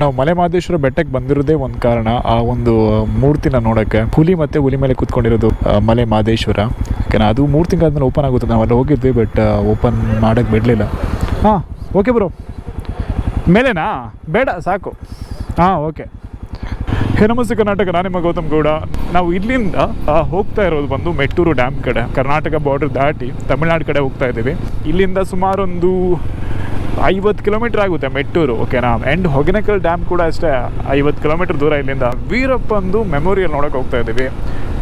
ನಾವು ಮಲೆ ಮಹದೇಶ್ವರ ಬೆಟ್ಟಕ್ಕೆ ಬಂದಿರೋದೇ ಒಂದು ಕಾರಣ ಆ ಒಂದು ಮೂರ್ತಿನ ನೋಡೋಕ್ಕೆ. ಹುಲಿ ಮತ್ತು ಹುಲಿ ಮೇಲೆ ಕೂತ್ಕೊಂಡಿರೋದು ಮಲೆ ಮಹದೇಶ್ವರ. ಯಾಕಂದ್ರೆ ಅದು ಮೂರು ತಿಂಗಳಾದ್ಮೇಲೆ ಓಪನ್ ಆಗುತ್ತೆ. ನಾವು ಅಲ್ಲಿ ಹೋಗಿದ್ವಿ ಬಟ್ ಓಪನ್ ಮಾಡೋಕ್ಕೆ ಬಿಡಲಿಲ್ಲ. ಹಾಂ ಓಕೆ ಬ್ರೋ ಮೇಲೆನಾ? ಬೇಡ ಸಾಕು. ಹಾಂ ಓಕೆ ಹೇ ನಮಸ್ತೆ ಕರ್ನಾಟಕ. ನಾನು ನಿಮ್ಮ ಗೌತಮ್ ಗೌಡ. ನಾವು ಇಲ್ಲಿಂದ ಹೋಗ್ತಾ ಇರೋದು ಬಂದು ಮೆಟ್ಟೂರು ಡ್ಯಾಮ್ ಕಡೆ. ಕರ್ನಾಟಕ ಬಾರ್ಡರ್ ದಾಟಿ ತಮಿಳ್ನಾಡು ಕಡೆ ಹೋಗ್ತಾ ಇದ್ದೀವಿ. ಇಲ್ಲಿಂದ ಸುಮಾರೊಂದು ಐವತ್ತು ಕಿಲೋಮೀಟರ್ ಆಗುತ್ತೆ ಮೆಟ್ಟೂರು ಓಕೆನಾ ಆ್ಯಂಡ್ ಹೊಗೆನಕಲ್ ಡ್ಯಾಮ್ ಕೂಡ ಅಷ್ಟೇ ಐವತ್ತು ಕಿಲೋಮೀಟರ್ ದೂರ ಇಲ್ಲಿಂದ. ವೀರಪ್ಪಂದು ಮೆಮೋರಿಯಲ್ ನೋಡೋಕೆ ಹೋಗ್ತಾ ಇದ್ದೀವಿ.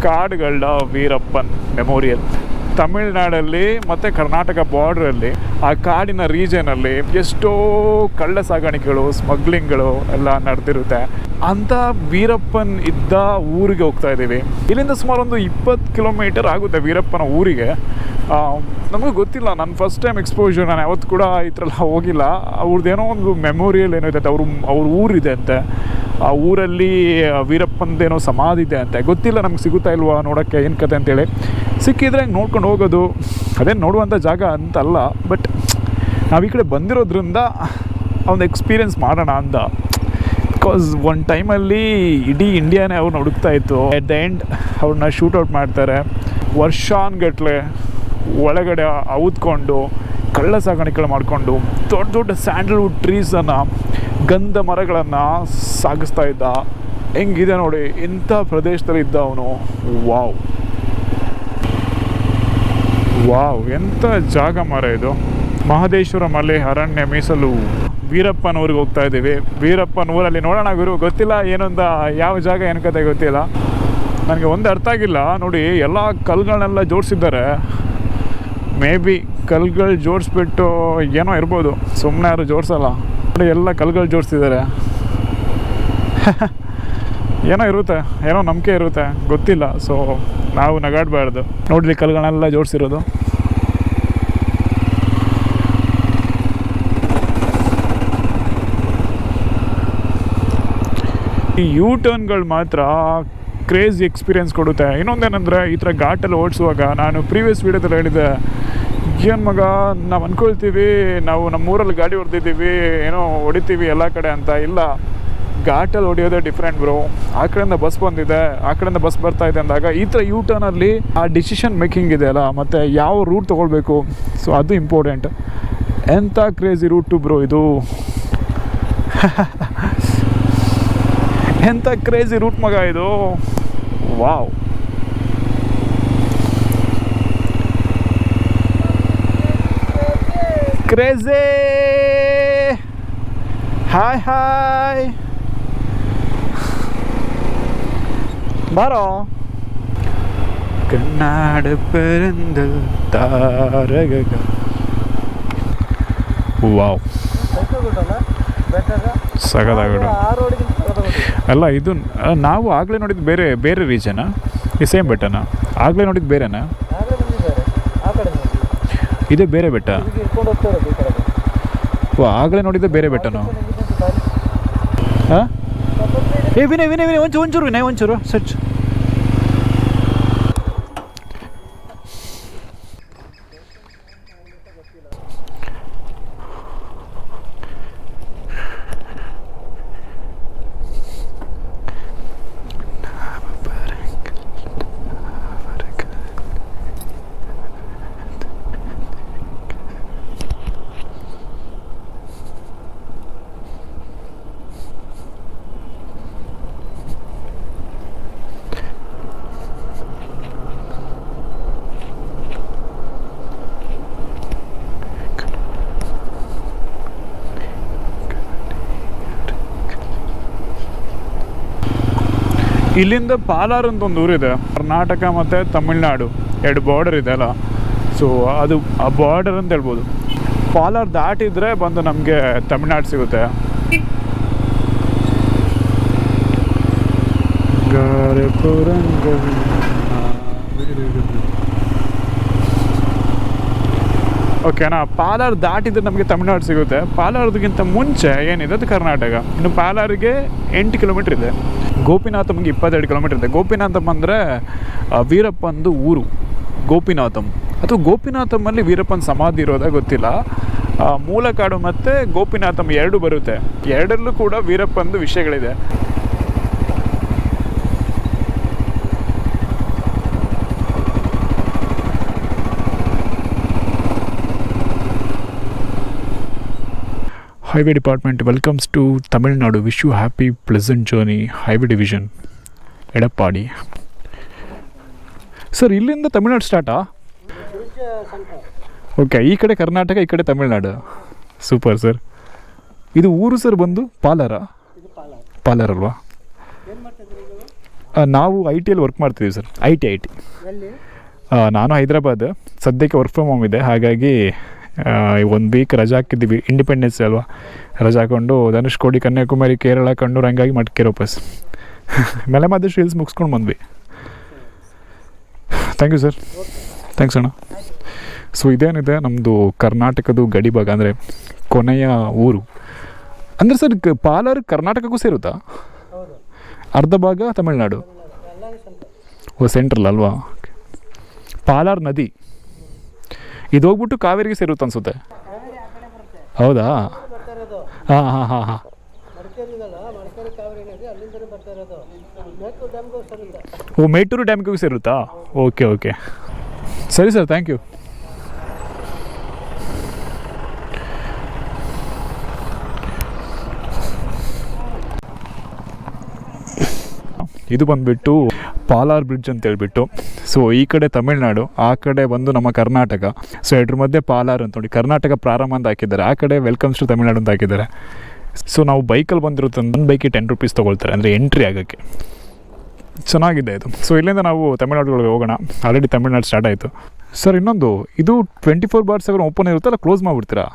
ಕಾಡುಗಳ ವೀರಪ್ಪನ್ ಮೆಮೋರಿಯಲ್ ತಮಿಳ್ನಾಡಲ್ಲಿ ಮತ್ತು ಕರ್ನಾಟಕ ಬಾರ್ಡ್ರಲ್ಲಿ ಆ ಕಾಡಿನ ರೀಜನಲ್ಲಿ ಎಷ್ಟೋ ಕಳ್ಳ ಸಾಗಾಣಿಕೆಗಳು ಸ್ಮಗ್ಲಿಂಗ್ಗಳು ಎಲ್ಲ ನಡೆದಿರುತ್ತೆ. ಅಂತ ವೀರಪ್ಪನ್ ಇದ್ದ ಊರಿಗೆ ಹೋಗ್ತಾ ಇದ್ದೀವಿ. ಇಲ್ಲಿಂದ ಸುಮಾರು ಒಂದು ಇಪ್ಪತ್ತು ಕಿಲೋಮೀಟರ್ ಆಗುತ್ತೆ ವೀರಪ್ಪನ ಊರಿಗೆ. ನಮಗೂ ಗೊತ್ತಿಲ್ಲ, ನಾನು ಫಸ್ಟ್ ಟೈಮ್ ಎಕ್ಸ್ಪೋಜರ್ ನಾನು ಯಾವತ್ತು ಕೂಡ ಈ ಥರ ಹೋಗಿಲ್ಲ. ಅವ್ರದ್ದೇನೋ ಒಂದು ಮೆಮೋರಿಯಲ್ ಏನೋ ಇದೆ ಅವ್ರ ಅವ್ರ ಊರಿದೆ ಅಂತೆ. ಆ ಊರಲ್ಲಿ ವೀರಪ್ಪಂದೇನೋ ಸಮಾಧಿ ಇದೆ ಅಂತೆ. ಗೊತ್ತಿಲ್ಲ ನಮ್ಗೆ ಸಿಗುತ್ತಾ ಇಲ್ವಾ ನೋಡೋಕ್ಕೆ, ಏನು ಕತೆ ಅಂತೇಳಿ. ಸಿಕ್ಕಿದ್ರೆ ಹಂಗೆ ನೋಡ್ಕೊಂಡು ಹೋಗೋದು ಅದೇನು ನೋಡುವಂಥ ಜಾಗ ಅಂತಲ್ಲ ಬಟ್ ನಾವು ಈ ಕಡೆ ಬಂದಿರೋದ್ರಿಂದ ಒಂದು ಎಕ್ಸ್ಪೀರಿಯೆನ್ಸ್ ಮಾಡೋಣ ಅಂತ ಬಿಕಾಸ್ ಒಂದು ಟೈಮಲ್ಲಿ ಇಡೀ ಇಂಡಿಯಾನೇ ಅವ್ರನ್ನ ಹುಡುಕ್ತಾ ಇತ್ತು. ಎಟ್ ದ ಎಂಡ್ ಅವ್ರನ್ನ ಶೂಟೌಟ್ ಮಾಡ್ತಾರೆ. ವರ್ಷಾನ್ಗಟ್ಲೆ ಒಳಗಡೆ ಔದ್ಕೊಂಡು ಕಳ್ಳ ಸಾಗಾಣಿಕೆಗಳು ಮಾಡಿಕೊಂಡು, ದೊಡ್ಡ ದೊಡ್ಡ ಸ್ಯಾಂಡಲ್ವುಡ್ ಟ್ರೀಸನ್ನು ಗಂಧ ಮರಗಳನ್ನು ಸಾಗಿಸ್ತಾ ಇದ್ದ. ಹೆಂಗಿದೆ ನೋಡಿ, ಇಂಥ ಪ್ರದೇಶದಲ್ಲಿ ಇದ್ದ ಅವನು. ವಾವ್ ವಾವ್ ಎಂಥ ಜಾಗ ಮರ ಇದು. ಮಹದೇಶ್ವರ ಮಲೆ, ಅರಣ್ಯ, ಮೀಸಲು. ವೀರಪ್ಪನ ಊರಿಗೆ ಹೋಗ್ತಾ ಇದ್ದೀವಿ. ವೀರಪ್ಪನ ಊರಲ್ಲಿ ನೋಡೋಣ ಗುರು, ಗೊತ್ತಿಲ್ಲ ಏನೊಂದ, ಯಾವ ಜಾಗ, ಏನು ಕತೆ ಗೊತ್ತಿಲ್ಲ. ನನಗೆ ಒಂದು ಅರ್ಥ ಆಗಿಲ್ಲ. ನೋಡಿ, ಎಲ್ಲ ಕಲ್ಗಳನ್ನೆಲ್ಲ ಜೋಡಿಸಿದ್ದಾರೆ. ಮೇ ಬಿ ಕಲ್ಗಳು ಜೋಡಿಸ್ಬಿಟ್ಟು ಏನೋ ಇರ್ಬೋದು. ಸುಮ್ಮನೆ ಯಾರು ಜೋಡಿಸಲ್ಲ. ನೋಡಿ, ಎಲ್ಲ ಕಲ್ಗಳು ಜೋಡಿಸಿದ್ದಾರೆ. ಏನೋ ಇರುತ್ತೆ, ಏನೋ ನಂಬಿಕೆ ಇರುತ್ತೆ, ಗೊತ್ತಿಲ್ಲ. ಸೊ ನಾವು ನಗಾಡಬಾರ್ದು. ನೋಡಿರಿ, ಕಲ್ಗಳನ್ನೆಲ್ಲ ಜೋಡಿಸಿರೋದು. ಈ ಯು ಟರ್ನ್ಗಳು ಮಾತ್ರ ಕ್ರೇಜಿ ಎಕ್ಸ್ಪೀರಿಯನ್ಸ್ ಕೊಡುತ್ತೆ. ಇನ್ನೊಂದೇನೆಂದರೆ, ಈ ಥರ ಘಾಟಲ್ಲಿ ಓಡಿಸುವಾಗ ನಾನು ಪ್ರೀವಿಯಸ್ ವೀಡಿಯೋದಲ್ಲಿ ಹೇಳಿದೆ ಏನು ಮಗ, ನಾವು ಅಂದ್ಕೊಳ್ತೀವಿ ನಾವು ನಮ್ಮೂರಲ್ಲಿ ಗಾಡಿ ಹೊಡೆದಿದ್ದೀವಿ, ಏನೋ ಹೊಡಿತೀವಿ ಎಲ್ಲ ಕಡೆ ಅಂತ. ಇಲ್ಲ ಘಾಟಲ್ಲಿ ಹೊಡಿಯೋದೇ ಡಿಫ್ರೆಂಟ್ ಬ್ರೋ ಆ ಕಡೆಯಿಂದ ಬಸ್ ಬಂದಿದೆ, ಆ ಕಡೆಯಿಂದ ಬಸ್ ಬರ್ತಾ ಇದೆ ಅಂದಾಗ, ಈ ಥರ ಯೂ ಟರ್ನಲ್ಲಿ ಆ ಡಿಸಿಷನ್ ಮೇಕಿಂಗ್ ಇದೆ ಅಲ್ಲ, ಮತ್ತು ಯಾವ ರೂಟ್ ತೊಗೊಳ್ಬೇಕು? ಸೊ ಅದು ಇಂಪಾರ್ಟೆಂಟ್ ಎಂಥ ಕ್ರೇಜಿ ರೂಟು ಬ್ರೋ ಇದು? ಎಂಥ ಕ್ರೇಜಿ ರೂಟ್ ಮಗ ಇದು? ವಾವ್ ಕ್ರೇಜಿ ಹಾಯ್ ಹಾಯ್ ಬಾರೋ ಕನ್ನಡ ಪರಂದಲ್ ತಾರಗ ವಾವ್ ಸಗದಾಗಡು ಅಲ್ಲ, ಇದು ನಾವು ಆಗಲೇ ನೋಡಿದ್ದು ಬೇರೆ ಬೇರೆ ರೀಜನ ಈ ಸೇಮ್ ಬೆಟ್ಟನಾ? ಆಗಲೇ ನೋಡಿದ್ದು ಬೇರೆನಾ? ಇದೇ ಬೇರೆ ಬೆಟ್ಟ? ಓ, ಆಗಲೇ ನೋಡಿದ್ದು ಬೇರೆ ಬೆಟ್ಟನೋ? ಹಾಂ? ಏ, ವಿನಯ್ ವಿನಯ್ ವಿನಯ್, ಒಂಚೂರು ಒಂಚೂರು ಒಂಚೂರು ಸಚ್ ಇಲ್ಲಿಂದ ಪಾಲಾರ್ ಅಂತ ಒಂದು ಊರಿದೆ. ಕರ್ನಾಟಕ ಮತ್ತು ತಮಿಳ್ನಾಡು. ಎರಡು ಬಾರ್ಡರ್ ಇದೆ ಅಲ್ಲ. ಸೊ ಅದು ಆ ಬಾರ್ಡರ್ ಅಂತ ಹೇಳ್ಬೋದು. ಪಾಲಾರ್ ದಾಟಿದ್ರೆ ಬಂದು ನಮಗೆ ತಮಿಳ್ನಾಡು ಸಿಗುತ್ತೆ. ಓಕೆನಾ ಪಾಲಾರ್ ದಾಟಿದ್ರೆ ನಮಗೆ ತಮಿಳ್ನಾಡು ಸಿಗುತ್ತೆ. ಪಾಲಾರ್ದಕ್ಕಿಂತ ಮುಂಚೆ ಏನಿದೆ ಅದು ಕರ್ನಾಟಕ. ಇನ್ನು ಪಾಲಾರಿಗೆ ಎಂಟು ಕಿಲೋಮೀಟ್ರ್ ಇದೆ. ಗೋಪಿನಾಥಮ್ಗೆ ಇಪ್ಪತ್ತೆರಡು ಕಿಲೋಮೀಟ್ರ್ ಇದೆ. ಗೋಪಿನಾಥಮ್ ಅಂದರೆ ವೀರಪ್ಪಂದು ಊರು, ಗೋಪಿನಾಥಮ್. ಅಥವಾ ಗೋಪಿನಾಥಮ್ಮಲ್ಲಿ ವೀರಪ್ಪನ ಸಮಾಧಿ ಇರೋದೇ ಗೊತ್ತಿಲ್ಲ. ಮೂಲಕಾಡು ಮತ್ತು ಗೋಪಿನಾಥಮ್ ಎರಡು ಬರುತ್ತೆ. ಎರಡರಲ್ಲೂ ಕೂಡ ವೀರಪ್ಪಂದು ವಿಷಯಗಳಿದೆ. Highway department welcomes to Tamil Nadu wish you happy pleasant journey highway division Edappadi sir ಇಲ್ಲಿಂದ ತಮಿಳ್ನಾಡು ಸ್ಟಾರ್ಟಾ ಓಕೆ ಈ ಕಡೆ ಕರ್ನಾಟಕ ಈ ಕಡೆ ತಮಿಳ್ನಾಡು ಸೂಪರ್ ಸರ್ ಇದು ಊರು ಸರ್ ಬಂದು ಪಾಲಾರ? ಪಾಲಾರ್ ಅಲ್ವಾ? ನಾವು ಐ ಟಿಯಲ್ಲಿ ವರ್ಕ್ ಮಾಡ್ತಿದ್ದೀವಿ sir I T I T ನಾನು ಹೈದ್ರಾಬಾದ್. ಸದ್ಯಕ್ಕೆ ವರ್ಕ್ ಫ್ರಮ್ ಹೋಮ್ ಇದೆ. ಹಾಗಾಗಿ ಒಂದು ವೀಕ್ ರಜಾ ಹಾಕಿದ್ದೀವಿ. ಇಂಡಿಪೆಂಡೆನ್ಸ್ ಅಲ್ವಾ? ರಜಾ ಹಾಕೊಂಡು ಧನುಷ್ಕೋಡಿ ಕನ್ಯಾಕುಮಾರಿ, ಕೇರಳ, ಕಣ್ಣೂರು ಹಂಗಾಗಿ ಮಟ್ಕೇರಿ ವಾಪಸ್ ಮೇಲೆ ಮತ್ತೆ ಶೀಲ್ಸ್ ಮುಗಿಸ್ಕೊಂಡು ಬಂದ್ವಿ. ಥ್ಯಾಂಕ್ ಯು ಸರ್ ಥ್ಯಾಂಕ್ಸ್ ಅಣ್ಣ. ಸೊ ಇದೇನಿದೆ? ನಮ್ಮದು ಕರ್ನಾಟಕದ ಗಡಿ ಭಾಗ ಅಂದರೆ ಕೊನೆಯ ಊರು. ಅಂದರೆ ಸರ್ ಪಾಲಾರ್ ಕರ್ನಾಟಕಕ್ಕೂ ಸೇರುತ್ತಾ? ಅರ್ಧ ಭಾಗ ತಮಿಳ್ನಾಡು. ಓ ಸೆಂಟ್ರಲ್ ಅಲ್ವಾ? ಪಾಲಾರ್ ನದಿ. ಇದು ಹೋಗ್ಬಿಟ್ಟು ಕಾವೇರಿಗೆ ಸೇರುತ್ತೆ ಅನ್ಸುತ್ತೆ. ಹೌದಾ? ಹಾಂ ಹಾಂ ಹಾಂ ಹಾಂ. ಓ, ಮೇಟೂರು ಡ್ಯಾಮ್ಗೂ ಸೇರುತ್ತಾ? Okay okay. ಸರಿ ಸರ್ ಥ್ಯಾಂಕ್ ಯು ಇದು ಬಂದ್ಬಿಟ್ಟು ಪಾಲಾರ್ ಬ್ರಿಡ್ಜ್ ಅಂತ ಹೇಳ್ಬಿಟ್ಟು ಸೊ ಈ ಕಡೆ ತಮಿಳ್ನಾಡು, ಆ ಕಡೆ ಬಂದು ನಮ್ಮ ಕರ್ನಾಟಕ. ಸೊ ಎರಡ್ರ ಮಧ್ಯೆ ಪಾಲಾರ್ ಅಂತ ನೋಡಿ, ಕರ್ನಾಟಕ ಪ್ರಾರಂಭ ಅಂತ ಹಾಕಿದ್ದಾರೆ. ಆ ಕಡೆ ವೆಲ್ಕಮ್ಸ್ ಟು ತಮಿಳ್ನಾಡು ಅಂತ ಹಾಕಿದ್ದಾರೆ. ಸೊ ನಾವು ಬೈಕಲ್ಲಿ ಬಂದಿರುತ್ತೆ ಒಂದು ಬೈಕಿಗೆ ಟೆನ್ ರುಪೀಸ್ ತೊಗೊಳ್ತಾರೆ, ಅಂದರೆ ಎಂಟ್ರಿ ಆಗೋಕ್ಕೆ. ಚೆನ್ನಾಗಿದೆ ಇದು. ಸೊ ಇಲ್ಲಿಂದ ನಾವು ತಮಿಳ್ನಾಡುಗಳಿಗೆ ಹೋಗೋಣ. ಆಲ್ರೆಡಿ ತಮಿಳ್ನಾಡು ಸ್ಟಾರ್ಟ್ ಆಯಿತು. ಸರ್ ಇನ್ನೊಂದು, ಇದು twenty four bar seven open ಇರುತ್ತಲ್ಲ ಕ್ಲೋಸ್ ಮಾಡಿಬಿಡ್ತೀರಾ?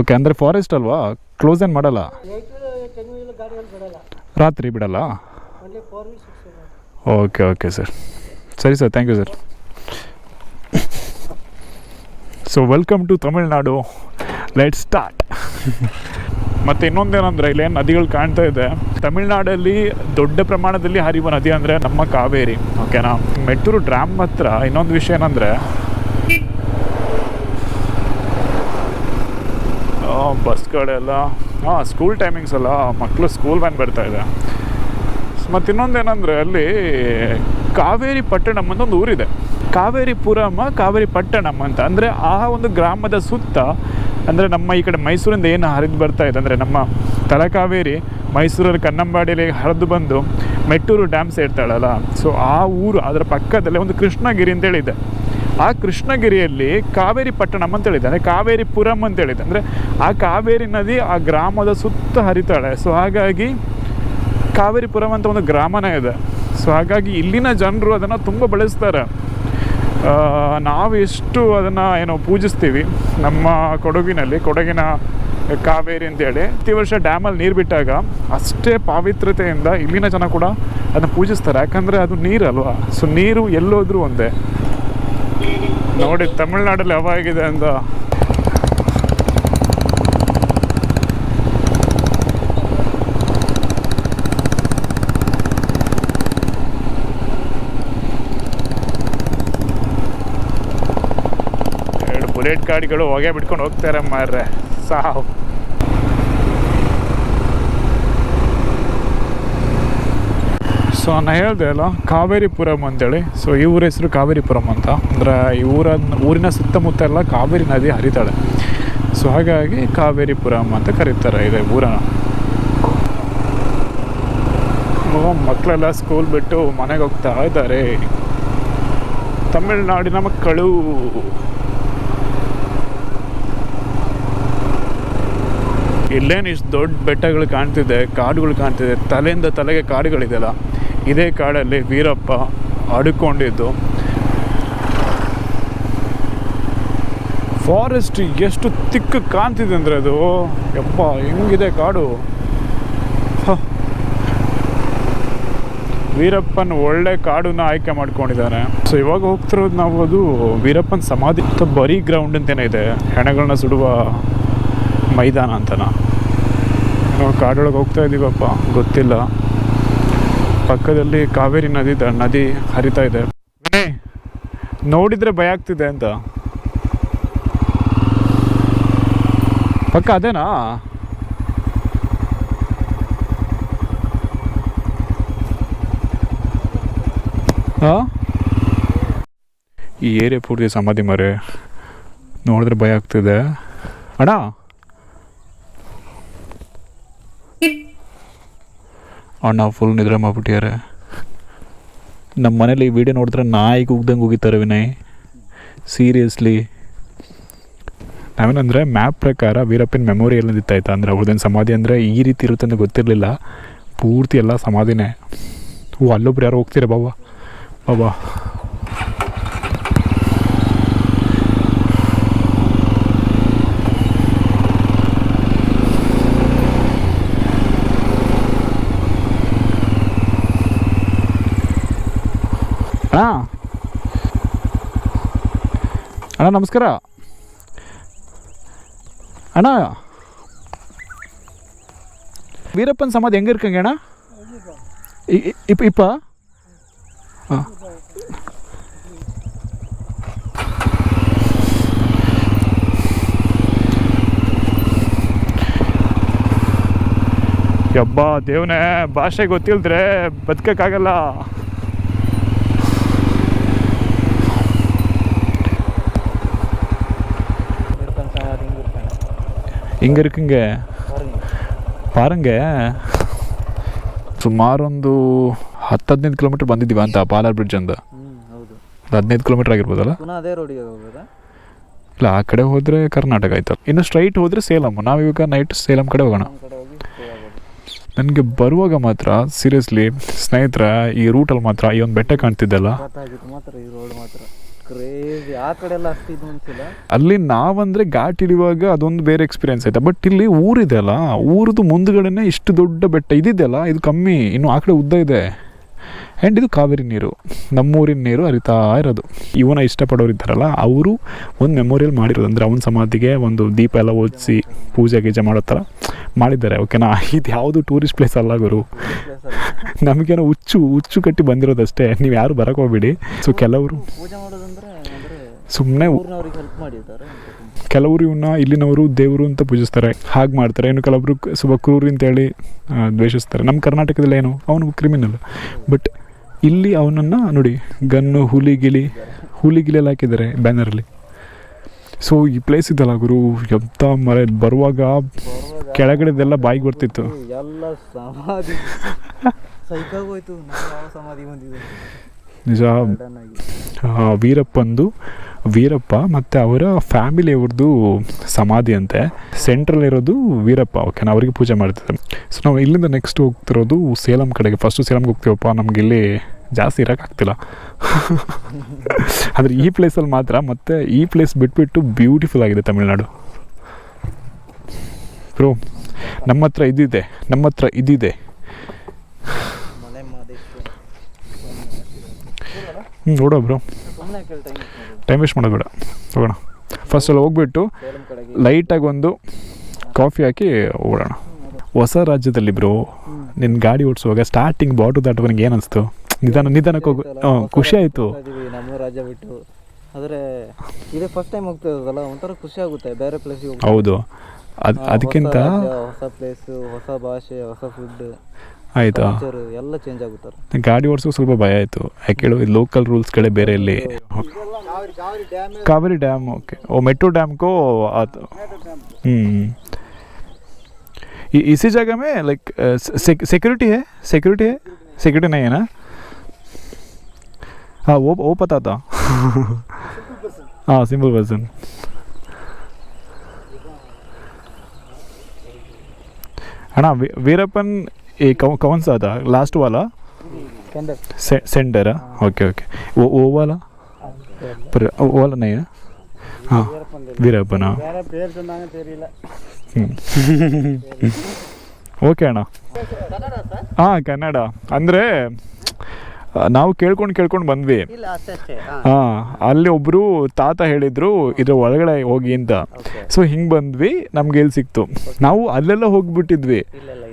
ಓಕೆ ಅಂದರೆ ಫಾರೆಸ್ಟ್ ಅಲ್ವಾ? ಕ್ಲೋಸ್ ಏನು ಮಾಡಲ್ಲ? ರಾತ್ರಿ ಬಿಡಲ್ಲ? ಓಕೆ ಓಕೆ ಸರ್ ಸರಿ sir thank you sir so welcome to Tamil Nadu let start ಮತ್ತು ಇನ್ನೊಂದೇನಂದರೆ ಇಲ್ಲೇನು ನದಿಗಳು ಕಾಣ್ತಾ ಇದೆ. ತಮಿಳ್ನಾಡಲ್ಲಿ ದೊಡ್ಡ ಪ್ರಮಾಣದಲ್ಲಿ ಹರಿಯುವ ನದಿ ಅಂದರೆ ನಮ್ಮ ಕಾವೇರಿ. ಓಕೆನಾ ಮೆಟ್ಟೂರು ಡ್ಯಾಮ್ ಹತ್ರ ಇನ್ನೊಂದು ವಿಷಯ ಏನಂದರೆ ಬಸ್ಗಳೆಲ್ಲ ಹಾಂ ಸ್ಕೂಲ್ ಟೈಮಿಂಗ್ಸ್ ಅಲ್ಲ ಮಕ್ಕಳು ಸ್ಕೂಲ್ ವ್ಯಾನ್ ಬರ್ತಾ ಇದೆ. ಮತ್ತು ಏನಂದರೆ, ಅಲ್ಲಿ ಕಾವೇರಿ ಪಟ್ಟಣಂ ಅಂತ ಒಂದು ಊರಿದೆ. ಕಾವೇರಿ ಪುರಮ, ಕಾವೇರಿ ಪಟ್ಟಣಂ ಅಂತ. ಅಂದರೆ ಆ ಒಂದು ಗ್ರಾಮದ ಸುತ್ತ, ಅಂದರೆ ನಮ್ಮ ಈ ಕಡೆ ಮೈಸೂರಿಂದ ಏನು ಹರಿದು ಬರ್ತಾ ಇದೆ, ಅಂದರೆ ನಮ್ಮ ತಲಕಾವೇರಿ, ಮೈಸೂರಲ್ಲಿ ಕನ್ನಂಬಾಡಿಯಲ್ಲಿ ಹರಿದು ಬಂದು ಮೆಟ್ಟೂರು ಡ್ಯಾಮ್ ಸೇರ್ತಾಳಲ್ಲ. ಸೊ ಆ ಊರು ಅದರ ಪಕ್ಕದಲ್ಲೇ ಒಂದು ಕೃಷ್ಣಗಿರಿ ಅಂತೇಳಿದೆ ಆ ಕೃಷ್ಣಗಿರಿಯಲ್ಲಿ ಕಾವೇರಿ ಪಟ್ಟಣಂ ಅಂತ ಹೇಳಿದೆ. ಅಂದರೆ ಕಾವೇರಿ ಅಂತ ಹೇಳಿದೆ. ಅಂದರೆ ಆ ಕಾವೇರಿ ನದಿ ಆ ಗ್ರಾಮದ ಸುತ್ತ ಹರಿತಾಳೆ. ಸೊ ಹಾಗಾಗಿ ಕಾವೇರಿಪುರಂ ಅಂತ ಒಂದು ಗ್ರಾಮನೇ ಇದೆ. ಸೊ ಹಾಗಾಗಿ ಇಲ್ಲಿನ ಜನರು ಅದನ್ನು ತುಂಬ ಬಳಸ್ತಾರೆ. ನಾವೆಷ್ಟು ಅದನ್ನು, ಏನೋ, ಪೂಜಿಸ್ತೀವಿ ನಮ್ಮ ಕೊಡಗಿನಲ್ಲಿ, ಕೊಡಗಿನ ಕಾವೇರಿ ಅಂತೇಳಿ. ಪ್ರತಿ ವರ್ಷ ಡ್ಯಾಮಲ್ಲಿ ನೀರು ಬಿಟ್ಟಾಗ ಅಷ್ಟೇ ಪಾವಿತ್ರತೆಯಿಂದ ಇಲ್ಲಿನ ಜನ ಕೂಡ ಅದನ್ನು ಪೂಜಿಸ್ತಾರೆ. ಯಾಕಂದರೆ ಅದು ನೀರಲ್ವಾ ಸೊ ನೀರು ಎಲ್ಲೋದ್ರೂ ಒಂದೇ. ನೋಡಿ, ತಮಿಳ್ನಾಡಲ್ಲಿ ಯಾವಾಗಿದೆ ಅಂತ ಎರಡು ಬುಲೆಟ್ ಗಾಡಿಗಳು ಹೊಗೆ ಬಿಟ್ಕೊಂಡು ಹೋಗ್ತಾರೆ ಮಾರ್ರೆ. ಸಾವು. ಸೊ ನಾನು ಹೇಳಿದೆ ಅಲ್ಲ, ಕಾವೇರಿಪುರಂ ಅಂತೇಳಿ. ಸೊ ಈ ಊರ ಹೆಸರು ಕಾವೇರಿಪುರಂ ಅಂತ. ಅಂದರೆ ಈ ಊರ, ಊರಿನ ಸುತ್ತಮುತ್ತ ಎಲ್ಲ ಕಾವೇರಿ ನದಿ ಹರಿತಾಳೆ. ಸೊ ಹಾಗಾಗಿ ಕಾವೇರಿಪುರಂ ಅಂತ ಕರೀತಾರೆ ಇದೆ ಊರನ್ನ. ಮಕ್ಕಳೆಲ್ಲ ಸ್ಕೂಲ್ ಬಿಟ್ಟು ಮನೆಗೆ ಹೋಗ್ತಾ ಇದ್ದಾರೆ. ತಮಿಳುನಾಡಿನ ಮಕ್ಕಳು. ಇಲ್ಲೇನು ಇಷ್ಟು ದೊಡ್ಡ ಬೆಟ್ಟಗಳು ಕಾಣ್ತಿದೆ, ಕಾಡುಗಳು ಕಾಣ್ತಿದೆ, ತಲೆಯಿಂದ ತಲೆಗೆ ಕಾಡುಗಳಿದೆಯಲ್ಲ, ಇದೇ ಕಾಡಲ್ಲಿ ವೀರಪ್ಪ ಅಡ್ಕೊಂಡಿದ್ದು ಫಾರೆಸ್ಟ್ ಎಷ್ಟು ತಿಕ್ಕ ಕಾಣ್ತಿದೆ ಅಂದರೆ ಅದು, ಯಪ್ಪ, ಹೆಂಗಿದೆ ಕಾಡು? ವೀರಪ್ಪನ ಒಳ್ಳೆ ಕಾಡನ್ನ ಆಯ್ಕೆ ಮಾಡ್ಕೊಂಡಿದ್ದಾನೆ ಸೊ ಇವಾಗ ಹೋಗ್ತಿರೋದು ನಾವು ಅದು ವೀರಪ್ಪನ ಸಮಾಧಿ. ಬರೀ ಗ್ರೌಂಡ್ ಅಂತೇನೆ ಇದೆ. ಹೆಣಗಳನ್ನ ಸುಡುವ ಮೈದಾನ ಅಂತನಾ? ಕಾಡೊಳಗೆ ಹೋಗ್ತಾ ಇದ್ದೀವಪ್ಪ ಗೊತ್ತಿಲ್ಲ. ಪಕ್ಕದಲ್ಲಿ ಕಾವೇರಿ ನದಿ ನದಿ ಹರಿತಾ ಇದೆ. ನೋಡಿದ್ರೆ ಭಯ ಆಗ್ತಿದೆ ಅಂತ. ಪಕ್ಕ ಅದೇನಾ? ಈ ಏರಿಯಾ ಪೂರ್ತಿ ಸಮಾಧಿ ಮರೆ ನೋಡಿದ್ರೆ ಭಯ ಆಗ್ತಿದೆ. ಅಣ್ಣ? ಅಣ್ಣ ಫುಲ್ ನಿದ್ರೆ ಮಾಡ್ಬಿಟ್ಟಿದ್ದಾರೆ ನಮ್ಮ ಮನೇಲಿ ಈ ವಿಡಿಯೋ ನೋಡಿದ್ರೆ ನಾಯಿಗೆ ಉಗ್ದಂಗೆ ಹೋಗಿತ್ತಾರೆ ವಿನಯ್. ಸೀರಿಯಸ್ಲಿ ನಾವೇನಂದರೆ ಮ್ಯಾಪ್ ಪ್ರಕಾರ ವೀರಪ್ಪನ ಎಲ್ಲ ಇತ್ತಾಯ್ತಾ ಅಂದರೆ ಅವ್ರದ್ದೇನು ಸಮಾಧಿ ಅಂದರೆ ಈ ರೀತಿ ಇರುತ್ತೆ ಅಂತ ಗೊತ್ತಿರಲಿಲ್ಲ. ಪೂರ್ತಿ ಎಲ್ಲ ಸಮಾಧಿನೇ. ಓ, ಅಲ್ಲೊಬ್ರು ಯಾರೋ ಹೋಗ್ತೀರಾ ಬಾಬಾ? ಬಾಬಾ. ಅಣ್ಣ ಅಣ್ಣ, ನಮಸ್ಕಾರ. ಅಣ್ಣ. ವೀರಪ್ಪನ ಸಮಾಧಿ ಹೆಂಗೆ ಇರ್ಕಂಗೆ ಅಣ್ಣ? ಇಪ್ಪ ಇಪ್ಪ. ಹಾಂ. ಯಬ್ಬ, ದೇವನೇ, ಭಾಷೆ ಗೊತ್ತಿಲ್ದ್ರೆ ಬದುಕಕ್ಕಾಗಲ್ಲ ಇರ್ತಾನೆ ಸಮಾಧಿ ಹಿಂಗೆ ಇರ್ತಾನೆ ಹಿಂಗೆ இருக்குங்க. பாருங்க. ಪಾರಂಗೆ ಸುಮಾರೊಂದು ಹತ್ತು ಹದಿನೈದು ಕಿಲೋಮೀಟ್ರ್ ಬಂದಿದ್ದೀವಿ ಅಂತ ಪಾಲಾರ್ ಬ್ರಿಡ್ಜ್ ಅಂತ ಹೌದು ಒಂದು ಹದಿನೈದು ಕಿಲೋಮೀಟ್ರ್ ಆಗಿರ್ಬೋದಲ್ಲ ಅದೇ ರೋಡಿಗೆ ಇಲ್ಲ ಆ ಕಡೆ ಹೋದರೆ ಕರ್ನಾಟಕ ಆಯ್ತಲ್ಲ. ಇನ್ನು ಸ್ಟ್ರೈಟ್ ಹೋದರೆ ಸೇಲಮ್ ನಾವಿವಾಗ ನೈಟ್ ಸೇಲಮ್ ಕಡೆ ಹೋಗೋಣ. ನನಗೆ ಬರುವಾಗ ಮಾತ್ರ ಸೀರಿಯಸ್ಲಿ ಸ್ನೇಹಿತರ ಈ ರೂಟಲ್ಲಿ ಮಾತ್ರ ಈ ಒಂದು ಬೆಟ್ಟ ಕಾಣ್ತಿದ್ದಲ್ಲ? ಆ ಕಡೆ ಎಲ್ಲ ಅಲ್ಲಿ ನಾವಂದ್ರೆ ಘಾಟ್ ಇಳಿಯುವಾಗ ಅದೊಂದು ಬೇರೆ ಎಕ್ಸ್ಪೀರಿಯನ್ಸ್ ಆಯ್ತಾ. ಬಟ್ ಇಲ್ಲಿ ಊರಿದೆ ಅಲ್ಲ ಊರದ್ದು ಮುಂದ್ಗಡೆನೆ ಇಷ್ಟು ದೊಡ್ಡ ಬೆಟ್ಟ ಇದಿದೆಯಲ್ಲ, ಇದು ಕಮ್ಮಿ, ಇನ್ನು ಆ ಕಡೆ ಉದ್ದ ಇದೆ. ಆ್ಯಂಡ್ ಇದು ಕಾವೇರಿ ನೀರು. ನಮ್ಮೂರಿನ ನೀರು ಹರಿತಾ ಇರೋದು. ಇವನ ಇಷ್ಟಪಡೋರು ಇದ್ದಾರಲ್ಲ ಅವರು ಒಂದು ಮೆಮೋರಿಯಲ್ ಮಾಡಿರೋದು. ಅಂದರೆ ಅವನ ಸಮಾಧಿಗೆ ಒಂದು ದೀಪ ಎಲ್ಲ ಓದಿಸಿ ಪೂಜೆ ಗೀಜೆ ಮಾಡೋ ಥರ ಮಾಡಿದ್ದಾರೆ ಓಕೆನಾ ಇದು ಯಾವುದು ಟೂರಿಸ್ಟ್ ಪ್ಲೇಸ್ ಅಲ್ಲ ಗುರು. ನಮಗೇನೋ ಹುಚ್ಚು ಹುಚ್ಚು ಕಟ್ಟಿ ಬಂದಿರೋದಷ್ಟೇ. ನೀವು ಯಾರು ಬರಕ್ಕೆ ಹೋಗ್ಬೇಡಿ. ಸೊ ಕೆಲವರು ಪೂಜೆ ಮಾಡೋದಂದ್ರೆ ಅಂದ್ರೆ ಸುಮ್ಮನೆ ಕೆಲವರು ಇವನ್ನ ಇಲ್ಲಿನವರು ದೇವರು ಅಂತ ಪೂಜಿಸ್ತಾರೆ. ಹಾಗೆ ಮಾಡ್ತಾರೆ. ಇನ್ನು ಕೆಲವೊಬ್ರು ಕ- ಸ್ವಲ್ಪ ಕ್ರೂರಿ ಅಂತೇಳಿ ದ್ವೇಷಿಸ್ತಾರೆ. ನಮ್ಮ ಕರ್ನಾಟಕದಲ್ಲಿ ಏನು ಅವನು ಕ್ರಿಮಿನಲ್ ಬಟ್ ಇಲ್ಲಿ ಅವನನ್ನು ನೋಡಿ ಗನ್ನು ಹುಲಿ ಗಿಲಿ ಹುಲಿ ಗಿಲಿಯಲ್ಲಿ ಹಾಕಿದ್ದಾರೆ ಬ್ಯಾನರಲ್ಲಿ ಸೊ ಈ ಪ್ಲೇಸ್ ಇದಲ್ಲ ಗುರು ಎಂತ ಮರ ಬರುವಾಗ ಕೆಳಗಡೆದೆಲ್ಲ ಬಾಯಿಗೆ ಬರ್ತಿತ್ತು ನಿಜ. ವೀರಪ್ಪಂದು ವೀರಪ್ಪ ಮತ್ತು ಅವರ ಫ್ಯಾಮಿಲಿ ಅವ್ರದ್ದು ಸಮಾಧಿ ಅಂತೆ. ಸೆಂಟ್ರಲ್ ಇರೋದು ವೀರಪ್ಪ ನಾವು ಅವರಿಗೆ ಪೂಜೆ ಮಾಡ್ತಿದ್ದೆ ಸೊ ನಾವು ಇಲ್ಲಿಂದ ನೆಕ್ಸ್ಟ್ ಹೋಗ್ತಿರೋದು ಸೇಲಂ ಕಡೆಗೆ. ಫಸ್ಟು ಸೇಲಂಗೆ ಹೋಗ್ತೀವಪ್ಪ ನಮ್ಗೆ ಇಲ್ಲಿ ಜಾಸ್ತಿ ಇರೋಕ್ಕಾಗ್ತಿಲ್ಲ. ಆದರೆ ಈ ಪ್ಲೇಸಲ್ಲಿ ಮಾತ್ರ ಮತ್ತೆ ಈ ಪ್ಲೇಸ್ ಬಿಟ್ಬಿಟ್ಟು ಬ್ಯೂಟಿಫುಲ್ ಆಗಿದೆ ತಮಿಳ್ನಾಡು. ಬ್ರೋ ನಮ್ಮ ಹತ್ರ ಇದಿದೆ ನಮ್ಮ ಹತ್ರ ಇದಿದೆ. ಹ್ಞೂ ನೋಡೋ ಬ್ರೋ ಟೈಮ್ ವೇಸ್ಟ್ ಮಾಡೋದು ಬೇಡ. ಹೋಗೋಣ. ಫಸ್ಟ್ ಅಲ್ಲಿ ಹೋಗ್ಬಿಟ್ಟು ಲೈಟಾಗಿ ಒಂದು ಕಾಫಿ ಹಾಕಿ ಓಡೋಣ. ಹೊಸ ರಾಜ್ಯದಲ್ಲಿ ಬ್ರೋ ನಿನ್ನ ಗಾಡಿ ಓಡಿಸುವಾಗ ಸ್ಟಾರ್ಟಿಂಗ್ ಬಾಟು ದಾಟುವನಿಗೆ ಏನು ಅನಿಸ್ತು? ನಿಧಾನ ನಿಧಾನಕ್ಕೆ ಹೋಗು. ಹಾಂ ಖುಷಿ ಆಯಿತು. ನಮ್ಮ ರಾಜ್ಯ ಬಿಟ್ಟು ಆದರೆ ಇದೇ ಫಸ್ಟ್ ಟೈಮ್ ಹೋಗ್ತಾ ಇರೋದಲ್ಲ ಒಂಥರ ಖುಷಿ ಆಗುತ್ತೆ ಬೇರೆ ಪ್ಲೇಸಿಗೆ ಹೌದು. ಅದು ಅದಕ್ಕಿಂತ ಹೊಸ ಪ್ಲೇಸು ಹೊಸ ಭಾಷೆ ಹೊಸ ಫುಡ್ ಆಯಿತಾ ಕಲ್ಚರ್ ಎಲ್ಲ ಚೇಂಜ್ ಆಗುತ್ತಾರೆ ಗಾಡಿ ಓಡಿಸೋಕೆ ಸ್ವಲ್ಪ ಭಯ ಆಯಿತು ಯಾಕೆ ಹೇಳು ಲೋಕಲ್ ರೂಲ್ಸ್ಗಳೇ ಬೇರೆ ಇಲ್ಲಿ ಕಾವೇರಿ ಡ್ಯಾಮ್ ಓಕೆ ಓ मेट्रो डैम को हम्म इ- इसी जगह में लाइक सिक्योरिटी है सिक्योरिटी है सिक्योरिटी नहीं है ना हाँ वो वो पता था हाँ सिंपल पर्सन अना वीरप्पन ये कौन कौन सा था लास्ट वाला ಕೆಂಡರ್ से, सेंटर है ओके ओके वो वो वाला पर वो वाला नहीं है हाँ ವೀರಪ್ಪನ ಬೇರೆ ಪೇರು ಚಂದಂಗ ತೆರಿಲ್ಲ ಓಕೆ ಅಣ್ಣ ಹಾಂ ಕನ್ನಡ ಅಂದರೆ ನಾವು ಕೇಳ್ಕೊಂಡು ಕೇಳ್ಕೊಂಡು ಬಂದ್ವಿ ಇಲ್ಲ ಅಷ್ಟೇ ಅಷ್ಟೇ ಹಾಂ ಅಲ್ಲಿ ಒಬ್ಬರು ತಾತ ಹೇಳಿದ್ರು ಇದ್ರ ಒಳಗಡೆ ಹೋಗಿ ಅಂತ ಓಕೆ ಸೊ ಹಿಂಗೆ ಬಂದ್ವಿ ನಮ್ಗೆ ಎಲ್ಲಿ ಸಿಕ್ತು ನಾವು ಅಲ್ಲೆಲ್ಲ ಹೋಗ್ಬಿಟ್ಟಿದ್ವಿ ಇಲ್ಲೆಲ್ಲ ಇತ್ತ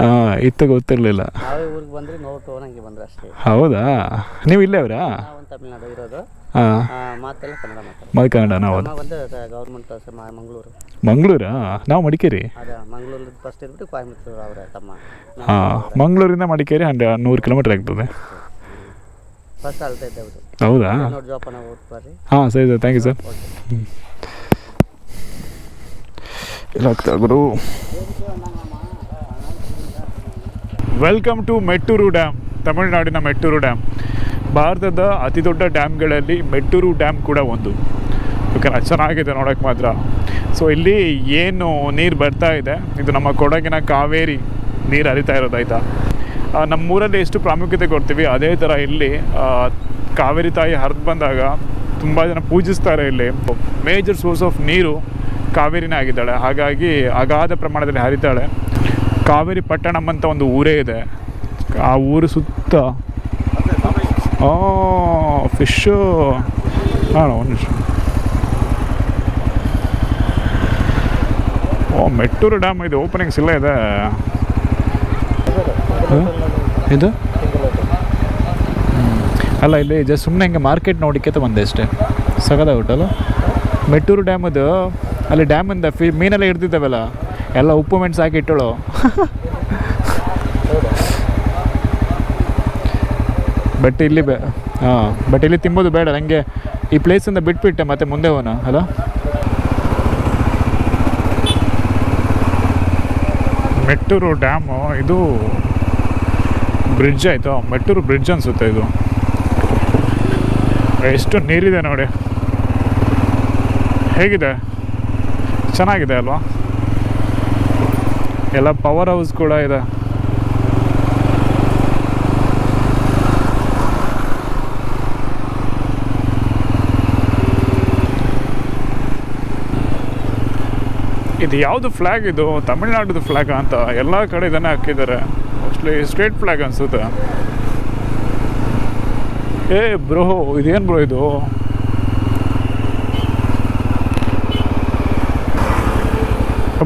ಹಾಂ ಇತ್ತ ಗೊತ್ತಿರಲಿಲ್ಲ. ನಾವೇ ಊರಿಗೆ ಬಂದ್ರೆ ನೋಟು ನಂಗೆ ಬಂದ್ರೆ ಅಷ್ಟೇ. ಹೌದಾ? ನೀವು ಇಲ್ಲೇ ಅವರಾ? ನಾವು ತಮಿಳ್ನಾಡು ಇರೋದು. ಹಾಂ. ಮಾತೆಲ್ಲ ಕನ್ನಡ ಮಾತಾಡ್ತಾರೆ ಮೈ ಕನ್ನಡನ ಹೌದು ಬಂದು ಗೌರ್ಮೆಂಟ್ ಮಂಗಳೂರು. ಮಂಗಳೂರಾ? ನಾವು ಮಡಿಕೇರಿ? ಅದೇ ಮಂಗಳೂರಲ್ಲಿ ಫಸ್ಟ್ ಇದ್ಬಿಟ್ಟು ಕೊಯಮತ್ತೂರು ಅವರ ತಮ್ಮ. ಹಾಂ ಮಂಗಳೂರಿಂದ ಮಡಿಕೇರಿ ಹಂಡ್ರೆ ನೂರು ಕಿಲೋಮೀಟ್ರ್ ಆಗ್ತದೆ. ಫಸ್ಟ್ ಅಳ್ತಾ ಇದ್ದೆ ಹೌದು? ಹೌದಾ ನೋಡಿ ಜೋಪಾನ ಓದ್ಬಾರಿ ಹಾಂ ಸರಿ ಸರ್ ಥ್ಯಾಂಕ್ ಯು ಸರ್ ಇಲ್ಲ ಆಗ್ತಾ ಗುರು. ವೆಲ್ಕಮ್ ಟು ಮೆಟ್ಟೂರು ಡ್ಯಾಮ್ ತಮಿಳುನಾಡಿನ ಮೆಟ್ಟೂರು ಡ್ಯಾಮ್ ಭಾರತದ ಅತಿ ದೊಡ್ಡ ಡ್ಯಾಮ್ಗಳಲ್ಲಿ ಮೆಟ್ಟೂರು ಡ್ಯಾಮ್ ಕೂಡ ಒಂದು. ಯಾಕಂದ್ರೆ ಚೆನ್ನಾಗಿದೆ ನೋಡೋಕ್ಕೆ ಮಾತ್ರ. ಸೊ ಇಲ್ಲಿ ಏನು ನೀರು ಬರ್ತಾ ಇದೆ? ಇದು ನಮ್ಮ ಕೊಡಗಿನ ಕಾವೇರಿ ನೀರು ಹರಿತಾ ಇರೋದಾಯ್ತಾ ನಮ್ಮೂರಲ್ಲಿ ಎಷ್ಟು ಪ್ರಾಮುಖ್ಯತೆ ಕೊಡ್ತೀವಿ, ಅದೇ ಥರ ಇಲ್ಲಿ ಕಾವೇರಿ ತಾಯಿ ಹರಿದು ಬಂದಾಗ ತುಂಬ ಜನ ಪೂಜಿಸ್ತಾರೆ ಇಲ್ಲಿ. ಮೇಜರ್ ಸೋರ್ಸ್ ಆಫ್ ನೀರು ಕಾವೇರಿನೇ ಆಗಿದ್ದಾಳೆ. ಹಾಗಾಗಿ ಅಗಾಧ ಪ್ರಮಾಣದಲ್ಲಿ ಹರಿತಾಳೆ. ಕಾವೇರಿ ಪಟ್ಟಣಂ ಅಂತ ಒಂದು ಊರೇ ಇದೆ. ಆ ಊರು ಸುತ್ತ ಫಿಶ್ಶು ಹಾಂ ಒಂದು ನಿಮಿಷ. ಓ ಮೆಟ್ಟೂರು ಡ್ಯಾಮ್ ಇದು ಓಪನಿಂಗ್ಸ್ ಇಲ್ಲ ಇದೆ. ಇದು? ಅಲ್ಲ ಇಲ್ಲಿ ಜಸ್ಟ್ ಸುಮ್ಮನೆ ಹಿಂಗೆ ಮಾರ್ಕೆಟ್ ನೋಡಿಕೆ ಬಂದೆ ಅಷ್ಟೇ. ಹೋಟಲ್. ಮೆಟ್ಟೂರು ಡ್ಯಾಮದು ಅಲ್ಲಿ ಡ್ಯಾಮಿಂದ ಫಿ ಮೀನೆಲ್ಲ ಹಿಡ್ದಿದ್ದಾವಲ್ಲ? ಎಲ್ಲ ಉಪ್ಪು ಮೆಣಸು ಹಾಕಿ ಇಟ್ಟಳು. ಬಟ್ ಇಲ್ಲಿ ಬೇ ಹಾಂ, ಬಟ್ ಇಲ್ಲಿ ತಿಂಬೋದು ಬೇಡ ನನಗೆ ಈ ಪ್ಲೇಸಿಂದ ಬಿಟ್ಬಿಟ್ಟೆ ಮತ್ತೆ ಮುಂದೆ ಹೋಗೋಣ, ಅಲ್ಲ? ಮೆಟ್ಟೂರು ಡ್ಯಾಮು, ಇದು ಬ್ರಿಡ್ಜ್ ಆಯಿತು? ಮೆಟ್ಟೂರು ಬ್ರಿಡ್ಜ್ ಅನಿಸುತ್ತೆ ಇದು. ಎಷ್ಟು ನೀರಿದೆ ನೋಡಿ. ಹೇಗಿದೆ? ಚೆನ್ನಾಗಿದೆ ಅಲ್ವಾ? ಎಲ್ಲ ಪವರ್ ಹೌಸ್ ಕೂಡ ಇದೆ. ಇದು ಯಾವುದು ಫ್ಲ್ಯಾಗ್ ಇದು? ತಮಿಳ್ನಾಡುದು ಫ್ಲ್ಯಾಗ್ ಅಂತ ಎಲ್ಲ ಕಡೆ ಇದನ್ನೇ ಹಾಕಿದ್ದಾರೆ. ಮೋಸ್ಟ್ಲಿ ಸ್ಟೇಟ್ ಫ್ಲ್ಯಾಗ್ ಅನ್ಸುತ್ತೆ. ಏ ಬ್ರೋ ಇದೇನು ಬ್ರೋ ಇದು?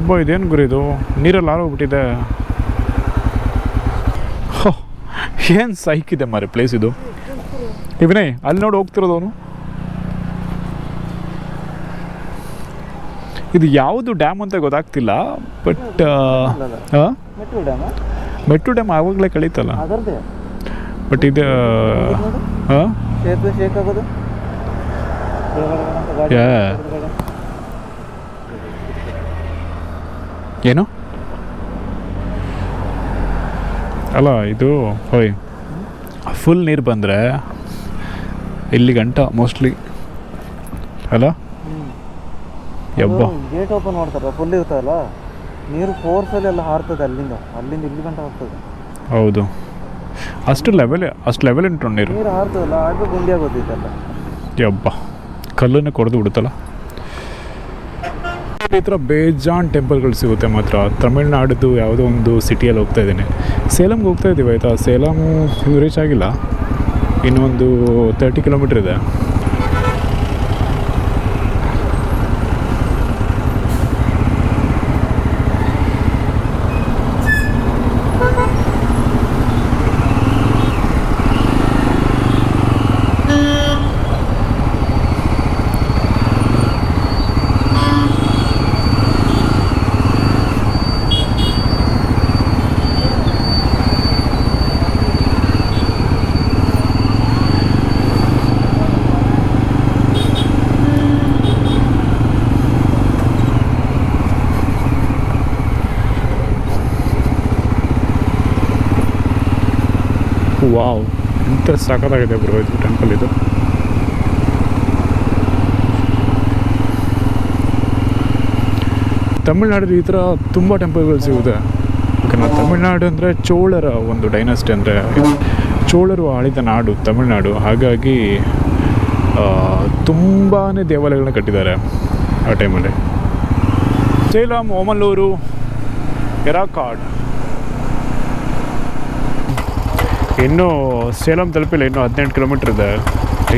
ಹಬ್ಬ ಇದೇನು ಗುರಿ ಇದು? ನೀರಲ್ಲಿ ಆರೋಗ್ಬಿಟ್ಟಿದೆ ಏನು ಸೈಕಿದೆ ಮಾರೆ ಪ್ಲೇಸ್ ಇದು? ಇವನೇ ಅಲ್ಲಿ ನೋಡಿ ಹೋಗ್ತಿರೋದು ಅವನು. ಇದು ಯಾವುದು ಡ್ಯಾಮ್ ಅಂತ ಗೊತ್ತಾಗ್ತಿಲ್ಲ ಬಟ್ ಮೆಟ್ಟು ಡ್ಯಾಮ್ ಆವಾಗಲೇ ಕಳೀತಲ್ಲ. ಬಟ್ ಇದು ಹಾಂ ಏನು? ಅಲ್ಲ ಇದು ಹೋಯ್. ಫುಲ್ ನೀರು ಬಂದರೆ ಇಲ್ಲಿ ಗಂಟ ಮೋಸ್ಟ್ಲಿ ಅಲ್ಲ ಯಬ್ಬ. ಗೇಟ್ ಓಪನ್ ಮಾಡ್ತಾರೆ ಫುಲ್ ಇರ್ತದಲ್ಲ ನೀರು ಫೋರ್ಸಲ್ಲಿ ಎಲ್ಲ ಹಾರ್ತದೆ ಅಲ್ಲಿಂದ. ಅಲ್ಲಿಂದ ಇಲ್ಲಿ ಗಂಟ ಹೋಗ್ತದೆ ಹೌದು. ಅಷ್ಟು ಲೆವೆಲ್ ಅಷ್ಟು ಲೆವೆಲ್ ಉಂಟು ನೀರು. ನೀರು ಹಾರ್ತದಲ್ಲ ಆಗ ಗುಂಡಿ ಆಗೋದು ಇದೆಲ್ಲ. ಯಬ್ಬ. ಕಲ್ಲನ್ನು ಕೊಡ್ದು ಬಿಡುತ್ತಲ್ಲ? ಈ ಥರ ಬೇಜಾನ್ ಟೆಂಪಲ್ಗಳು ಸಿಗುತ್ತೆ ಮಾತ್ರ. ತಮಿಳ್ನಾಡಿದ್ದು ಯಾವುದೋ ಒಂದು ಸಿಟಿಯಲ್ಲಿ ಹೋಗ್ತಾ ಇದ್ದೀನಿ. ಸೇಲಮ್ಗೆ ಹೋಗ್ತಾ ಇದ್ದೀವಿ ಆಯಿತಾ? ಸೇಲಮು ಇನ್ನೂ ರೀಚ್ ಆಗಿಲ್ಲ. ಇನ್ನೊಂದು ತರ್ಟಿ ಕಿಲೋಮೀಟ್ರ್ ಇದೆ. ವಾವ್ ಎಂಥ ಸಖತ್ತಾಗಿದೆ ಬ್ರೋ ಇದು ಟೆಂಪಲ್ ಇದು. ತಮಿಳ್ನಾಡಲ್ಲಿ ಈ ಥರ ತುಂಬ ಟೆಂಪಲ್ಗಳು ಸಿಗುತ್ತೆ. ಯಾಕಂದ್ರೆ ತಮಿಳ್ನಾಡು ಅಂದರೆ ಚೋಳರ ಒಂದು ಡೈನಸ್ಟಿ ಅಂದರೆ ಚೋಳರು ಆಳಿದ ನಾಡು ತಮಿಳ್ನಾಡು. ಹಾಗಾಗಿ ತುಂಬಾ ದೇವಾಲಯಗಳನ್ನ ಕಟ್ಟಿದ್ದಾರೆ ಆ ಟೈಮಲ್ಲಿ ಸೇಲಂ, ಓಮಲ್ಲೂರು, ಎರಾಕಾಡ್. ಇನ್ನೂ ಸೇಲಂ ತಲುಪಿಲ್ಲ ಇನ್ನೂ ಹದಿನೆಂಟು ಕಿಲೋಮೀಟ್ರ್ ಇದೆ.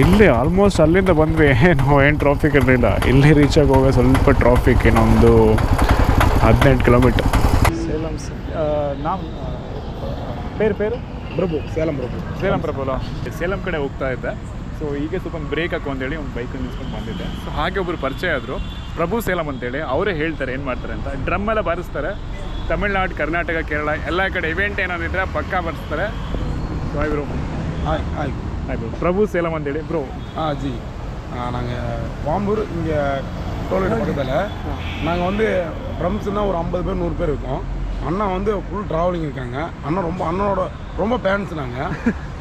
ಇಲ್ಲಿ ಆಲ್ಮೋಸ್ಟ್ ಅಲ್ಲಿಂದ ಬಂದ್ವಿ. ಏನು ಏನು ಟ್ರಾಫಿಕ್ ಇರಲಿಲ್ಲ. ಇಲ್ಲಿ ರೀಚ್ ಆಗಿ ಹೋಗೋ ಸ್ವಲ್ಪ ಟ್ರಾಫಿಕ್ ಇನ್ನೊಂದು ಹದಿನೆಂಟು ಕಿಲೋಮೀಟ್ರ್ ಸೇಲಂ ನಾವು ಪೇರು ಪೇರು? ಪ್ರಭು ಸೇಲಂ ಪ್ರಭು. ಸೇಲಂ ಪ್ರಭುಲ ಸೇಲಂ ಕಡೆ ಹೋಗ್ತಾ ಇದ್ದೆ. ಸೊ ಈಗ ಸ್ವಲ್ಪ ಒಂದು ಬ್ರೇಕ್ ಹಾಕು ಅಂತೇಳಿ ಒಂದು ಬೈಕ್ ನಿಲ್ಸ್ಕೊಂಡು ಬಂದಿದ್ದೆ. ಸೊ ಹಾಗೆ ಒಬ್ಬರು ಪರಿಚಯ ಆದರು. ಪ್ರಭು ಸೇಲಂ ಅಂತೇಳಿ. ಅವರೇ ಹೇಳ್ತಾರೆ ಏನು ಮಾಡ್ತಾರೆ ಅಂತ. ಡ್ರಮ್ ಎಲ್ಲ ಬಾರಿಸ್ತಾರೆ. ತಮಿಳ್ನಾಡು ಕರ್ನಾಟಕ ಕೇರಳ ಎಲ್ಲ ಕಡೆ ಇವೆಂಟ್ ಏನಾದಿದ್ರೆ ಪಕ್ಕಾ ಬರ್ಸ್ತಾರೆ. Hi bro hi hi hi bro Prabhu Salem வந்தேடே bro ஆ ஜி. நாங்கள் பாம்பூர் இங்கே டோல்கேட் பக்கத்தில். நாங்கள் வந்து ட்ரம்ஸ்னால் ஒரு ஐம்பது பேர் நூறு பேர் இருக்கோம். அண்ணா வந்து ஃபுல் ட்ராவலிங் இருக்காங்க. அண்ணன் ரொம்ப அண்ணனோட ரொம்ப ஃபேன்ஸ் நாங்கள்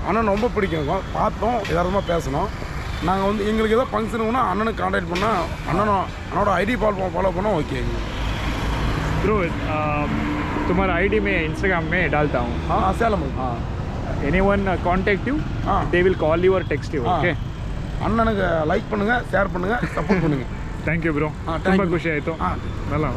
அண்ணன் ரொம்ப பிடிக்கும். பார்த்தோம் எதார்த்தமாக பேசணும் நாங்கள் வந்து எங்களுக்கு எதாவது ஃபங்க்ஷனுக்குனா அண்ணனுக்கு காண்டாக்ட் பண்ணால் அண்ணனும் அண்ணனோட ஐடி பால் ஃபாலோ பண்ணால் ஓகே ப்ரோ तुम्हारा आईडी में इंस्टाग्राम में डालता हूँ हाँ Salem anyone uh, contact you, Ah. they will call you or text you. Ah. Okay. அண்ணனுக்கு லைக் பண்ணுங்கள் ஷேர் பண்ணுங்கள் சப்போர்ட் பண்ணுங்கள் Thank you, bro. Ah, thank you. ಖುಷಿ ಆಯಿತು Ah. நல்லா